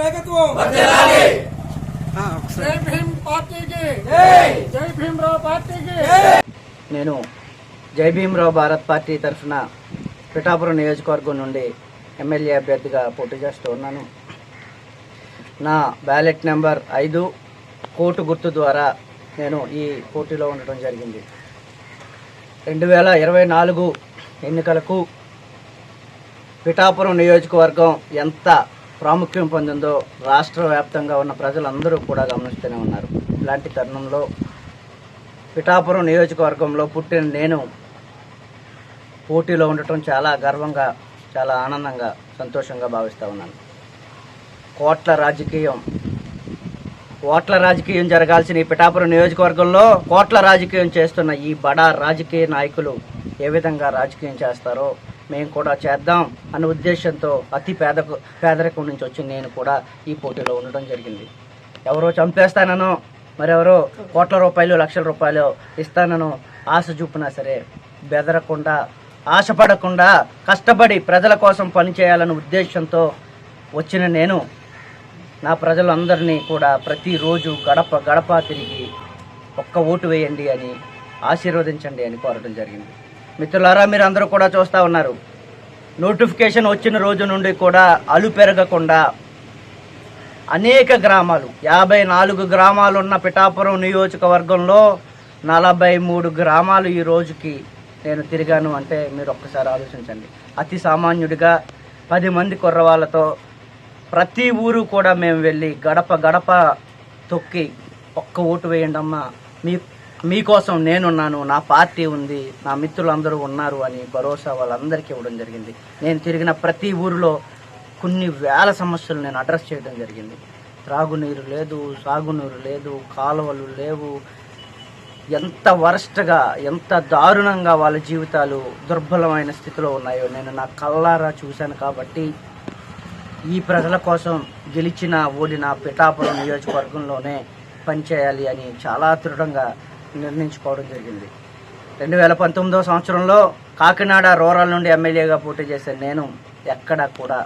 నాయకత్వం! జై భీమ్ పార్టీకి! జై భీమరావు పార్టీకి! నేను జై భీమరావు భారత్ పార్టీ తరఫున పిఠాపురం నియోజకవర్గం నుండి ఎమ్మెల్యే అభ్యర్థిగా పోటీ చేస్తూ ఉన్నాను. నా బ్యాలెట్ నెంబర్ ఐదు కోటు గుర్తు ద్వారా నేను ఈ పోటీలో ఉండటం జరిగింది. రెండు వేల ఇరవై నాలుగు ఎన్నికలకు పిఠాపురం నియోజకవర్గం ఎంత ప్రాముఖ్యం పొందిందో రాష్ట్ర వ్యాప్తంగా ఉన్న ప్రజలందరూ కూడా గమనిస్తూనే ఉన్నారు. ఇలాంటి తరుణంలో పిఠాపురం నియోజకవర్గంలో పుట్టిన నేను పోటీలో ఉండటం చాలా గర్వంగా చాలా ఆనందంగా సంతోషంగా భావిస్తూ ఉన్నాను. కోట్ల రాజకీయం కోట్ల రాజకీయం జరగాల్సిన ఈ పిఠాపురం నియోజకవర్గంలో కోట్ల రాజకీయం చేస్తున్న ఈ బడా రాజకీయ నాయకులు ఏ విధంగా రాజకీయం చేస్తారో మేము కూడా చేద్దాం అనే ఉద్దేశంతో అతి పేద పేదరికం నుంచి వచ్చి నేను కూడా ఈ పోటీలో ఉండడం జరిగింది. ఎవరో చంపేస్తాననో మరెవరో కోట్ల రూపాయలు లక్షల రూపాయలు ఇస్తాననో ఆశ చూపినా సరే బెదరకుండా ఆశపడకుండా కష్టపడి ప్రజల కోసం పనిచేయాలనే ఉద్దేశంతో వచ్చిన నేను నా ప్రజలందరినీ కూడా ప్రతిరోజు గడప గడప తిరిగి ఒక్క ఓటు వేయండి అని ఆశీర్వదించండి అని కోరడం జరిగింది. మిత్రులారా మీరు అందరూ కూడా చూస్తూ ఉన్నారు. నోటిఫికేషన్ వచ్చిన రోజు నుండి కూడా అలు పెరగకుండా అనేక గ్రామాలు యాభై నాలుగు గ్రామాలు ఉన్న పిఠాపురం నియోజకవర్గంలో నలభై మూడు గ్రామాలు ఈ రోజుకి నేను తిరిగాను అంటే మీరు ఒక్కసారి ఆలోచించండి. అతి సామాన్యుడిగా పది మంది కుర్రవాళ్ళతో ప్రతి ఊరు కూడా మేము వెళ్ళి గడప గడప తొక్కి ఒక్క ఓటు వేయండి అమ్మా మీ మీకోసం నేనున్నాను నా పార్టీ ఉంది నా మిత్రులందరూ ఉన్నారు అని భరోసా వాళ్ళందరికీ ఇవ్వడం జరిగింది. నేను తిరిగిన ప్రతి ఊరిలో కొన్ని వేల సమస్యలు నేను అడ్రస్ చేయడం జరిగింది. త్రాగునీరు లేదు సాగునీరు లేదు కాలువలు లేవు. ఎంత వరస్ట్గా ఎంత దారుణంగా వాళ్ళ జీవితాలు దుర్బలమైన స్థితిలో ఉన్నాయో నేను నా కళ్ళారా చూశాను కాబట్టి ఈ ప్రజల కోసం గెలిచిన ఓడిన పిఠాపురం నియోజకవర్గంలోనే పనిచేయాలి అని చాలా దృఢంగా నిర్ణయించుకోవడం జరిగింది. రెండు వేల పంతొమ్మిదవ సంవత్సరంలో కాకినాడ రూరల్ నుండి ఎమ్మెల్యేగా పోటీ చేసిన నేను ఎక్కడా కూడా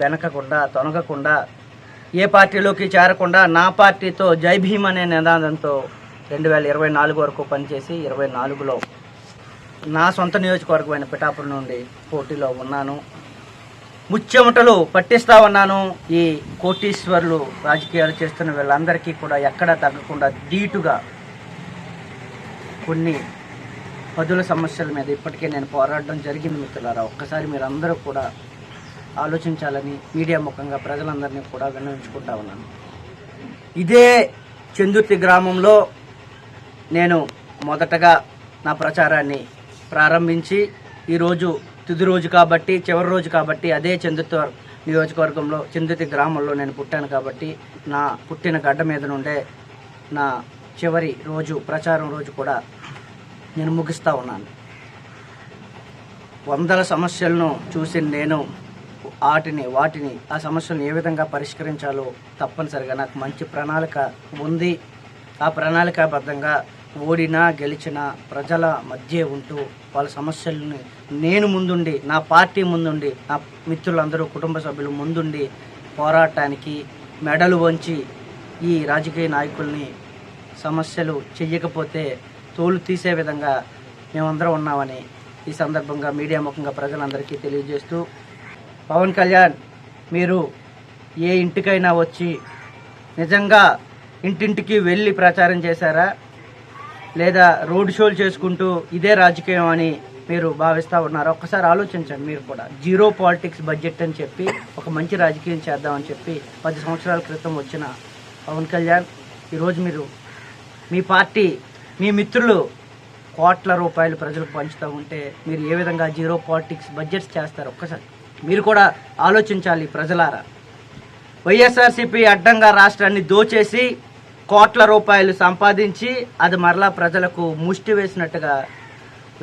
వెనకకుండా తొనగకుండా ఏ పార్టీలోకి చేరకుండా నా పార్టీతో జై భీమ్ అనే నినాదంతో రెండు వేల ఇరవై నాలుగు వరకు పనిచేసి ఇరవై నాలుగులో నా సొంత నియోజకవర్గమైన పిఠాపురం నుండి పోటీలో ఉన్నాను. ముచ్చెమటలు పట్టిస్తా ఉన్నాను ఈ కోటీశ్వర్లు రాజకీయాలు చేస్తున్న వీళ్ళందరికీ కూడా ఎక్కడా తగ్గకుండా ధీటుగా కొన్ని పదుల సమస్యల మీద ఇప్పటికే నేను పోరాడడం జరిగింది మిత్రులారా. ఒక్కసారి మీరందరూ కూడా ఆలోచించాలని మీడియా ముఖంగా ప్రజలందరినీ కూడా విన్నవించుకుంటా ఉన్నాను. ఇదే చందుర్తి గ్రామంలో నేను మొదటగా నా ప్రచారాన్ని ప్రారంభించి ఈరోజు తుది రోజు కాబట్టి చివరి రోజు కాబట్టి అదే చందుర్తి నియోజకవర్గంలో చందుర్తి గ్రామంలో నేను పుట్టాను కాబట్టి నా పుట్టిన గడ్డ మీద నుండే నా చివరి రోజు ప్రచారం రోజు కూడా నేను ముగిస్తూ ఉన్నాను. వందల సమస్యలను చూసి నేను వాటిని వాటిని ఆ సమస్యలను ఏ విధంగా పరిష్కరించాలో తప్పనిసరిగా నాకు మంచి ప్రణాళిక ఉంది. ఆ ప్రణాళికాబద్ధంగా ఓడినా గెలిచినా ప్రజల మధ్య ఉంటూ వాళ్ళ సమస్యలను నేను ముందుండి నా పార్టీ ముందుండి నా మిత్రులందరూ కుటుంబ సభ్యులు ముందుండి పోరాటానికి మెడలు వంచి ఈ రాజకీయ నాయకుల్ని సమస్యలు చెయ్యకపోతే తోలు తీసే విధంగా మేమందరం ఉన్నామని ఈ సందర్భంగా మీడియా ముఖంగా ప్రజలందరికీ తెలియజేస్తూ పవన్ కళ్యాణ్ మీరు ఏ ఇంటికైనా వచ్చి నిజంగా ఇంటింటికి వెళ్ళి ప్రచారం చేశారా? లేదా రోడ్ షోలు చేసుకుంటూ ఇదే రాజకీయం అని మీరు భావిస్తూ ఉన్నారు? ఒక్కసారి ఆలోచించండి మీరు కూడా. జీరో పాలిటిక్స్ బడ్జెట్ అని చెప్పి ఒక మంచి రాజకీయం చేద్దామని చెప్పి పది సంవత్సరాల క్రితం వచ్చిన పవన్ కళ్యాణ్ ఈరోజు మీరు మీ పార్టీ మీ మిత్రులు కోట్ల రూపాయలు ప్రజలకు పంచుతూ ఉంటే మీరు ఏ విధంగా జీరో పాలిటిక్స్ బడ్జెట్స్ చేస్తారు? ఒక్కసారి. మీరు కూడా ఆలోచించాలి ప్రజలారా. వైఎస్ఆర్సీపీ అడ్డంగా రాష్ట్రాన్ని దోచేసి కోట్ల రూపాయలు సంపాదించి అది మరలా ప్రజలకు ముష్టి వేసినట్టుగా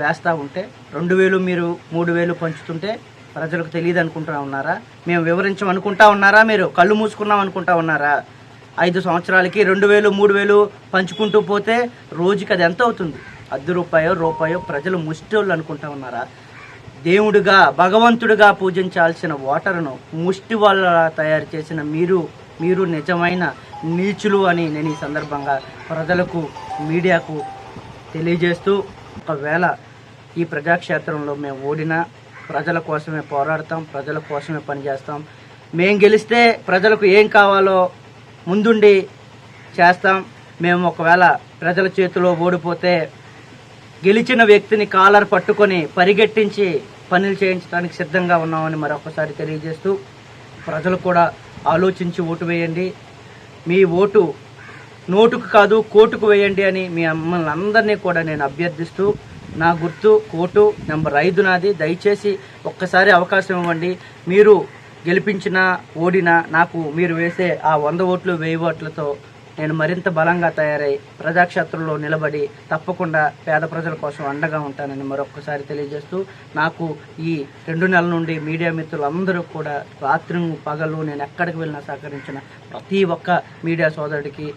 వేస్తూ ఉంటే రెండు వేలు మీరు మూడు వేలు పంచుతుంటే ప్రజలకు తెలియదు అనుకుంటా ఉన్నారా? మేము వివరించమనుకుంటా ఉన్నారా? మీరు కళ్ళు మూసుకున్నాం అనుకుంటా ఉన్నారా? ఐదు సంవత్సరాలకి రెండు వేలు మూడు వేలు పంచుకుంటూ పోతే రోజుకి అది ఎంత అవుతుంది? అర్ధ రూపాయో రూపాయో ప్రజలు ముష్టోళ్ళు అనుకుంటా ఉన్నారా? దేవుడిగా భగవంతుడిగా పూజించాల్సిన ఓటరును ముష్టి వాళ్ళ తయారు చేసిన మీరు మీరు నిజమైన నీచులు అని నేను ఈ సందర్భంగా ప్రజలకు మీడియాకు తెలియజేస్తూ ఒకవేళ ఈ ప్రజాక్షేత్రంలో మేము ఓడినా ప్రజల కోసమే పోరాడతాం ప్రజల కోసమే పనిచేస్తాం. మేము గెలిస్తే ప్రజలకు ఏం కావాలో ముందుండి చేస్తాం. మేము ఒకవేళ ప్రజల చేతిలో ఓడిపోతే గెలిచిన వ్యక్తిని కాలర్ పట్టుకొని పరిగెట్టించి పనులు చేయించడానికి సిద్ధంగా ఉన్నామని మరొకసారి తెలియజేస్తూ ప్రజలు కూడా ఆలోచించి ఓటు వేయండి. మీ ఓటు నోటుకు కాదు కోటుకు వేయండి అని మీ మమ్మల్ని అందరినీ కూడా నేను అభ్యర్థిస్తూ నా గుర్తు కోటు నెంబర్ ఐదు నాది. దయచేసి ఒక్కసారి అవకాశం ఇవ్వండి. మీరు గెలిపించినా ఓడినా నాకు మీరు వేసే ఆ వంద ఓట్లు వెయ్యి ఓట్లతో నేను మరింత బలంగా తయారై ప్రజాక్షేత్రంలో నిలబడి తప్పకుండా పేద ప్రజల కోసం అండగా ఉంటానని మరొకసారి తెలియజేస్తూ నాకు ఈ రెండు నెలల నుండి మీడియా మిత్రులందరూ కూడా రాత్రి పగలు నేను ఎక్కడికి వెళ్ళినా సహకరించిన ప్రతి ఒక్క మీడియా సోదరుడికి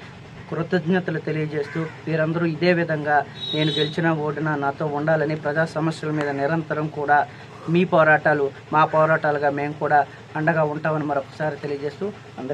కృతజ్ఞతలు తెలియజేస్తూ వీరందరూ ఇదే విధంగా నేను గెలిచిన ఓడినా నాతో ఉండాలని ప్రజా సమస్యల మీద నిరంతరం కూడా మీ పోరాటాలు మా పోరాటాలుగా మేము కూడా అండగా ఉంటామని మరొకసారి తెలియజేస్తూ అందరికీ